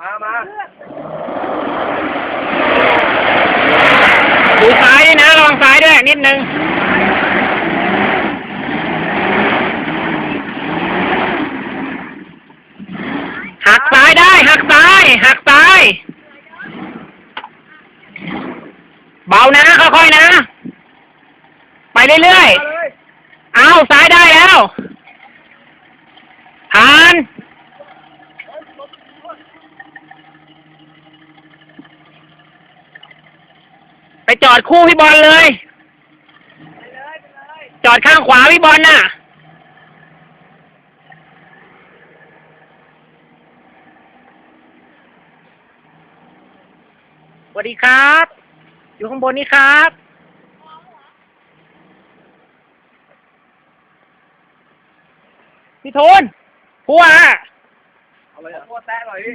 มามาดูซ้ายด้วยนะระวังซ้ายด้วยนิดนึงหักซ้ายได้ หักซ้าย หักซ้าย เบานะค่อยๆนะ ไปเรื่อยมาเลยๆเอาซ้ายได้แล้วผ่าน จอดคู่พี่บอลเลย จอดข้างขวาพี่บอลน่ะ สวัสดีครับ อยู่ข้างบนนี้ครับพี่โทนผัวเอาเลยอะโคตรแตะหน่อยพี่